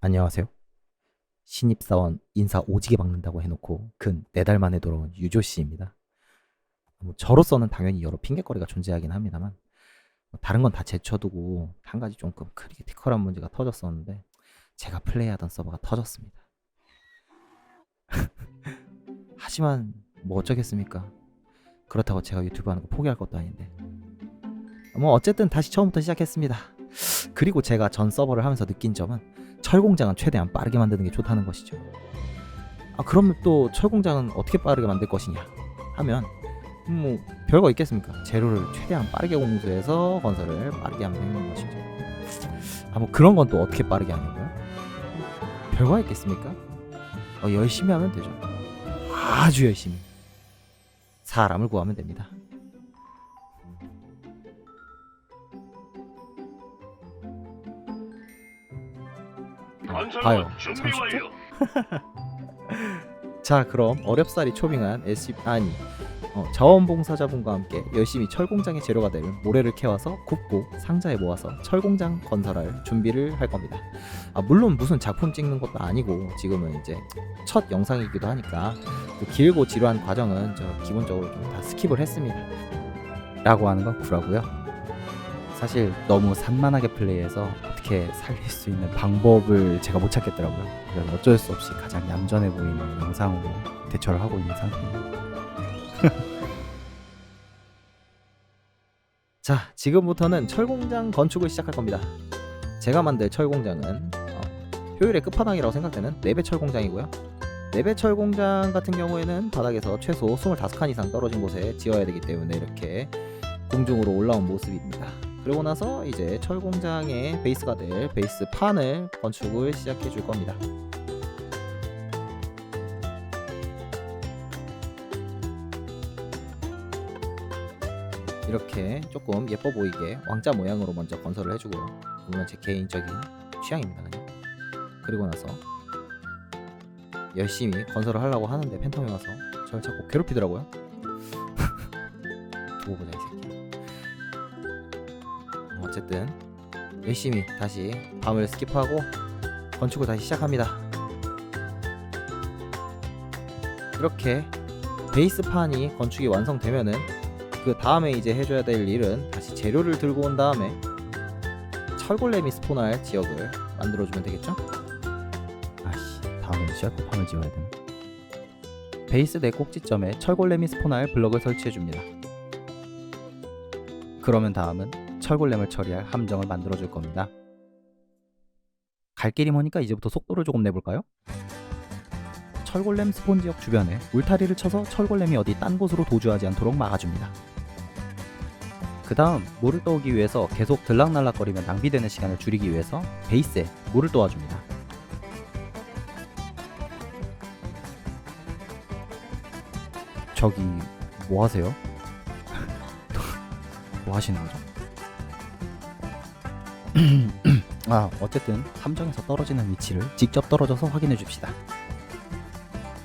안녕하세요. 신입사원 인사 오지게 박는다고 해놓고 근 네 달 만에 돌아온 유조 씨입니다. 뭐 저로서는 당연히 여러 핑계거리가 존재하긴 합니다만 뭐 다른 건 다 제쳐두고 한 가지 조금 크리티컬한 문제가 터졌었는데 제가 플레이하던 서버가 터졌습니다. 하지만 뭐 어쩌겠습니까? 그렇다고 제가 유튜브 하는 거 포기할 것도 아닌데 뭐 어쨌든 다시 처음부터 시작했습니다. 그리고 제가 전 서버를 하면서 느낀 점은 철공장은 최대한 빠르게 만드는 게 좋다는 것이죠. 아 그러면 또 철공장은 어떻게 빠르게 만들 것이냐 하면 뭐 별거 있겠습니까? 재료를 최대한 빠르게 공수해서 건설을 빠르게 하면 되는 것이죠. 아 뭐 그런 건 또 어떻게 빠르게 하냐고요? 별거 있겠습니까? 어, 열심히 하면 되죠. 아주 열심히 사람을 구하면 됩니다. 봐요. 완료. 자 그럼 어렵사리 초빙한 SC 아니 어, 자원봉사자분과 함께 열심히 철공장의 재료가 될 모래를 캐와서 굽고 상자에 모아서 철공장 건설할 준비를 할 겁니다. 아, 물론 무슨 작품 찍는 것도 아니고 지금은 이제 첫 영상이기도 하니까 그 길고 지루한 과정은 저 기본적으로 좀 다 스킵을 했습니다. 라고 하는 건 구라고요. 사실 너무 산만하게 플레이해서 어떻게 살릴 수 있는 방법을 제가 못 찾겠더라고요. 그래서 어쩔 수 없이 가장 얌전해 보이는 영상으로 대처를 하고 있는 상태입니다. 자, 지금부터는 철공장 건축을 시작할 겁니다. 제가 만들 철공장은 어, 효율의 끝판왕이라고 생각되는 4배 철공장이고요. 4배 철공장 같은 경우에는 바닥에서 최소 25칸 이상 떨어진 곳에 지어야 되기 때문에 이렇게 공중으로 올라온 모습입니다. 그러고 나서 이제 철 공장의 베이스가 될 베이스 판을 건축을 시작해 줄 겁니다. 이렇게 조금 예뻐 보이게 왕자 모양으로 먼저 건설을 해주고요. 물론 제 개인적인 취향입니다. 그냥. 그리고 나서 열심히 건설을 하려고 하는데 팬텀이 와서 저를 자꾸 괴롭히더라고요. 두고 보자 이 새끼. 어쨌든 열심히 다시 밤을 스킵하고 건축을 다시 시작합니다. 이렇게 베이스판이 건축이 완성되면은 그 다음에 이제 해줘야 될 일은 다시 재료를 들고 온 다음에 철골렘이 스폰할 지역을 만들어주면 되겠죠? 아씨 다음에 셜코팜을 지어야 되나? 베이스 내 꼭지점에 철골렘이 스폰할 블럭을 설치해줍니다. 그러면 다음은 철골렘을 처리할 함정을 만들어줄 겁니다. 갈 길이 머니까 이제부터 속도를 조금 내볼까요? 철골렘 스폰 지역 주변에 울타리를 쳐서 철골렘이 어디 딴 곳으로 도주하지 않도록 막아줍니다. 그 다음 물을 떠오기 위해서 계속 들락날락거리며 낭비되는 시간을 줄이기 위해서 베이스에 물을 떠와줍니다. 저기 뭐 하세요? 뭐 하시는 거죠? 아 어쨌든 함정에서 떨어지는 위치를 직접 떨어져서 확인해 줍시다.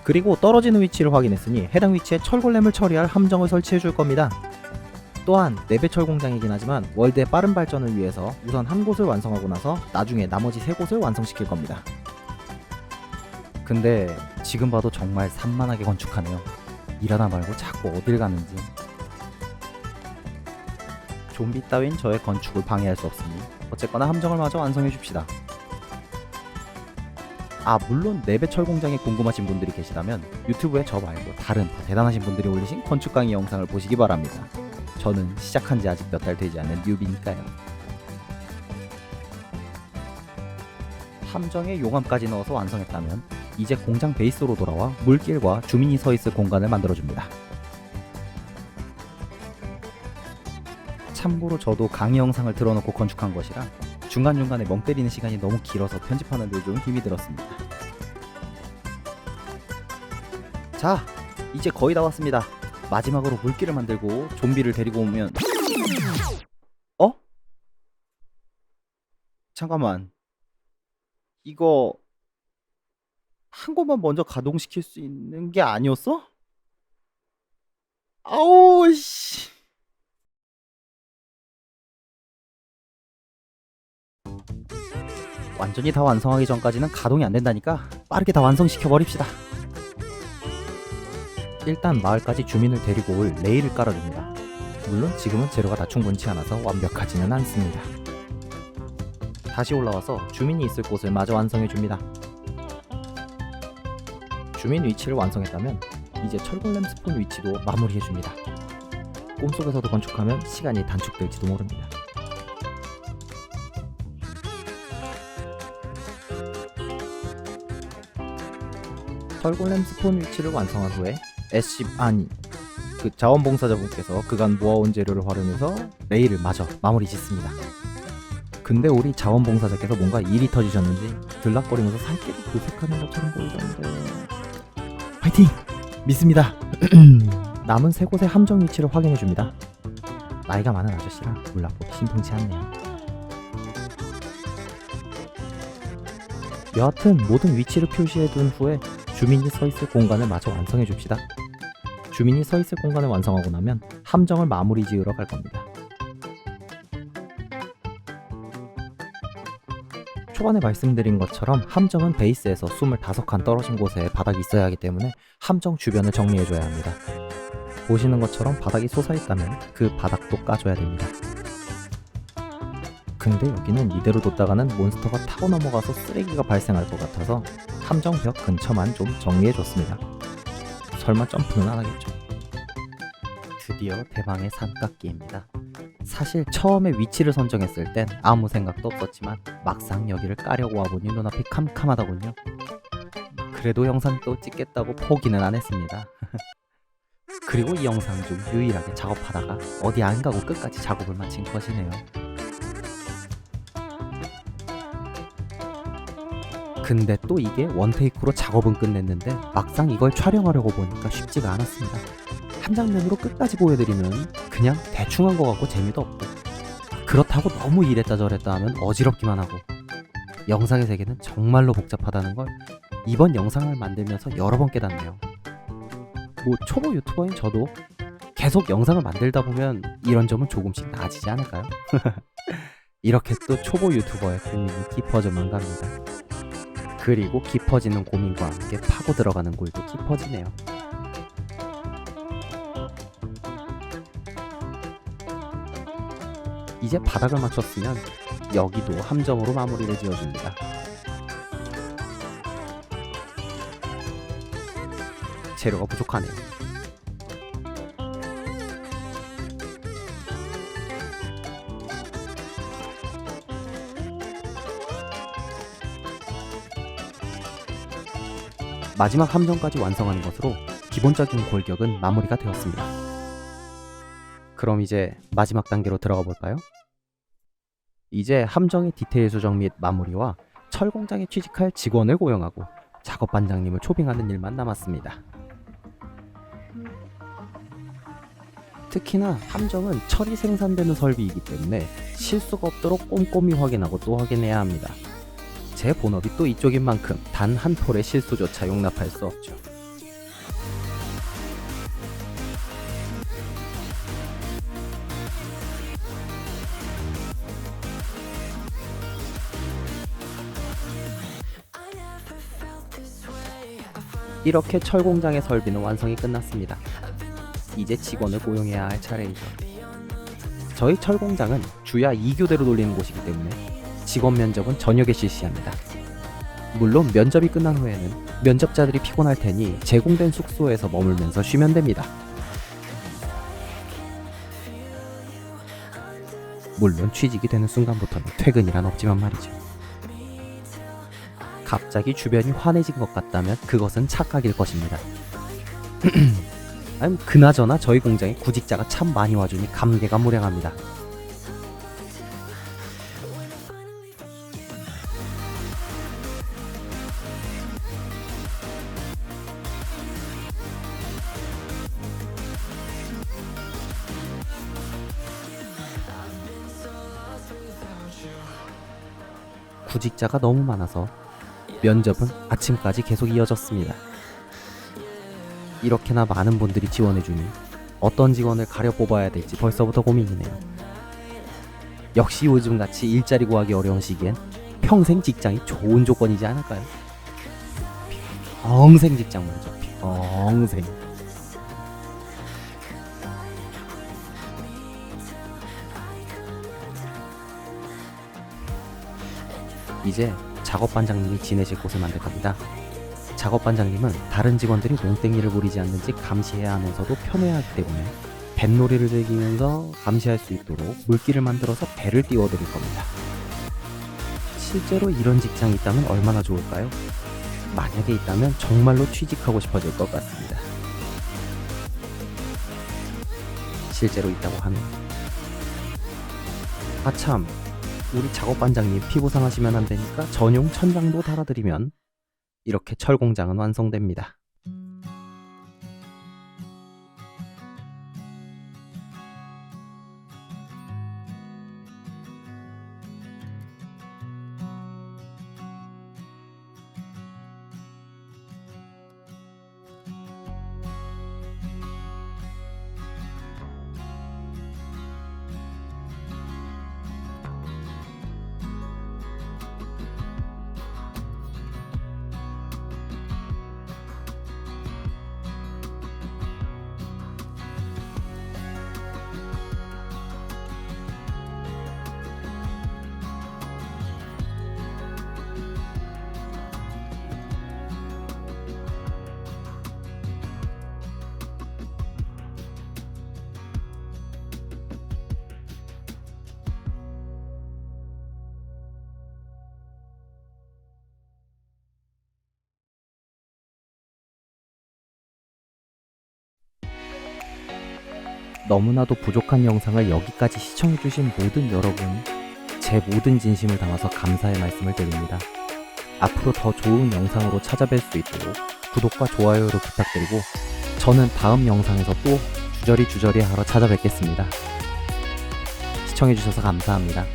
그리고 떨어지는 위치를 확인했으니 해당 위치에 철골렘을 처리할 함정을 설치해 줄 겁니다. 또한 4배철 공장이긴 하지만 월드의 빠른 발전을 위해서 우선 한 곳을 완성하고 나서 나중에 나머지 세 곳을 완성시킬 겁니다. 근데 지금 봐도 정말 산만하게 건축하네요. 일하다 말고 자꾸 어딜 가는지. 좀비 따윈 저의 건축을 방해할 수 없으니 어쨌거나 함정을 마저 완성해 줍시다. 아 물론 4배철 공장이 궁금하신 분들이 계시다면 유튜브에 저 말고 다른 더 대단하신 분들이 올리신 건축 강의 영상을 보시기 바랍니다. 저는 시작한 지 아직 몇 달 되지 않은 뉴비니까요. 함정에 용암까지 넣어서 완성했다면 이제 공장 베이스로 돌아와 물길과 주민이 서 있을 공간을 만들어줍니다. 참고로 저도 강의 영상을 틀어놓고 건축한 것이라 중간중간에 멍 때리는 시간이 너무 길어서 편집하는 데 좀 힘이 들었습니다. 자, 이제 거의 다 왔습니다. 마지막으로 물길을 만들고 좀비를 데리고 오면 어? 잠깐만 이거 한 곳만 먼저 가동시킬 수 있는 게 아니었어? 아우 씨 완전히 다 완성하기 전까지는 가동이 안 된다니까 빠르게 다 완성시켜 버립시다. 일단 마을까지 주민을 데리고 올 레일을 깔아줍니다. 물론 지금은 재료가 다 충분치 않아서 완벽하지는 않습니다. 다시 올라와서 주민이 있을 곳을 마저 완성해줍니다. 주민 위치를 완성했다면 이제 철골렘 스폰 위치도 마무리해줍니다. 꿈속에서도 건축하면 시간이 단축될지도 모릅니다. 철골렘 스폰 위치를 완성한 후에 S10 아니 그 자원봉사자분께서 그간 모아온 재료를 활용해서 레일을 마저 마무리 짓습니다. 근데 우리 자원봉사자께서 뭔가 일이 터지셨는지 들락거리면서 살길을 도색하는 것처럼 보이던데 파이팅! 믿습니다. 남은 세 곳의 함정 위치를 확인해 줍니다. 나이가 많은 아저씨라 물락보기 신통치 않네요. 여하튼 모든 위치를 표시해 둔 후에 주민이 서 있을 공간을 마저 완성해 줍시다. 주민이 서 있을 공간을 완성하고 나면 함정을 마무리 지으러 갈 겁니다. 초반에 말씀드린 것처럼 함정은 베이스에서 25칸 떨어진 곳에 바닥이 있어야 하기 때문에 함정 주변을 정리해줘야 합니다. 보시는 것처럼 바닥이 솟아있다면 그 바닥도 까줘야 됩니다. 근데 여기는 이대로 뒀다가는 몬스터가 타고 넘어가서 쓰레기가 발생할 것 같아서 함정벽 근처만 좀 정리해줬습니다. 설마 점프는 안 하겠죠? 드디어 대망의 산깎기입니다. 사실 처음에 위치를 선정했을 땐 아무 생각도 없었지만 막상 여기를 까려고 와보니 눈앞이 캄캄하더군요. 그래도 영상 또 찍겠다고 포기는 안 했습니다. 그리고 이 영상 중 유일하게 작업하다가 어디 안 가고 끝까지 작업을 마친 것이네요. 근데 또 이게 원테이크로 작업은 끝냈는데 막상 이걸 촬영하려고 보니까 쉽지가 않았습니다. 한 장면으로 끝까지 보여드리면 그냥 대충 한 거 같고 재미도 없고 그렇다고 너무 이랬다 저랬다 하면 어지럽기만 하고 영상의 세계는 정말로 복잡하다는 걸 이번 영상을 만들면서 여러 번 깨닫네요. 뭐 초보 유튜버인 저도 계속 영상을 만들다 보면 이런 점은 조금씩 나아지지 않을까요? 이렇게 또 초보 유튜버의 고민이 깊어져만 갑니다. 그리고 깊어지는 고민과 함께 파고 들어가는 골도 깊어지네요. 이제 바닥을 맞췄으면 여기도 함정으로 마무리를 지어줍니다. 재료가 부족하네요. 마지막 함정까지 완성하는 것으로 기본적인 골격은 마무리가 되었습니다. 그럼 이제 마지막 단계로 들어가 볼까요? 이제 함정의 디테일 수정 및 마무리와 철 공장에 취직할 직원을 고용하고 작업 반장님을 초빙하는 일만 남았습니다. 특히나 함정은 철이 생산되는 설비이기 때문에 실수가 없도록 꼼꼼히 확인하고 또 확인해야 합니다. 제 본업이 또 이쪽인 만큼 단 한 톨의 실수조차 용납할 수 없죠. 이렇게 철공장의 설비는 완성이 끝났습니다. 이제 직원을 고용해야 할 차례이죠. 저희 철공장은 주야 2교대로 돌리는 곳이기 때문에 직원 면접은 저녁에 실시합니다. 물론 면접이 끝난 후에는 면접자들이 피곤할 테니 제공된 숙소에서 머물면서 쉬면 됩니다. 물론 취직이 되는 순간부터는 퇴근이란 없지만 말이죠. 갑자기 주변이 환해진 것 같다면 그것은 착각일 것입니다. 아니, 그나저나 저희 공장에 구직자가 참 많이 와주니 감개가 무량합니다. 구직자가 너무 많아서 면접은 아침까지 계속 이어졌습니다. 이렇게나 많은 분들이 지원해주니 어떤 직원을 가려 뽑아야 될지 벌써부터 고민이네요. 역시 요즘같이 일자리 구하기 어려운 시기엔 평생 직장이 좋은 조건이지 않을까요? 평생 직장 말이죠. 평생. 이제 작업반장님이 지내실 곳을 만들 겁니다. 작업반장님은 다른 직원들이 농땡이를 부리지 않는지 감시해야 하면서도 편해야 하기 때문에 뱃놀이를 즐기면서 감시할 수 있도록 물기를 만들어서 배를 띄워드릴 겁니다. 실제로 이런 직장이 있다면 얼마나 좋을까요? 만약에 있다면 정말로 취직하고 싶어질 것 같습니다. 실제로 있다고 하면 아참 우리 작업반장님 피부 상하시면 안 되니까 전용 천장도 달아드리면 이렇게 철공장은 완성됩니다. 너무나도 부족한 영상을 여기까지 시청해주신 모든 여러분, 제 모든 진심을 담아서 감사의 말씀을 드립니다. 앞으로 더 좋은 영상으로 찾아뵐 수 있도록 구독과 좋아요로 부탁드리고, 저는 다음 영상에서 또 주저리 주저리 하러 찾아뵙겠습니다. 시청해주셔서 감사합니다.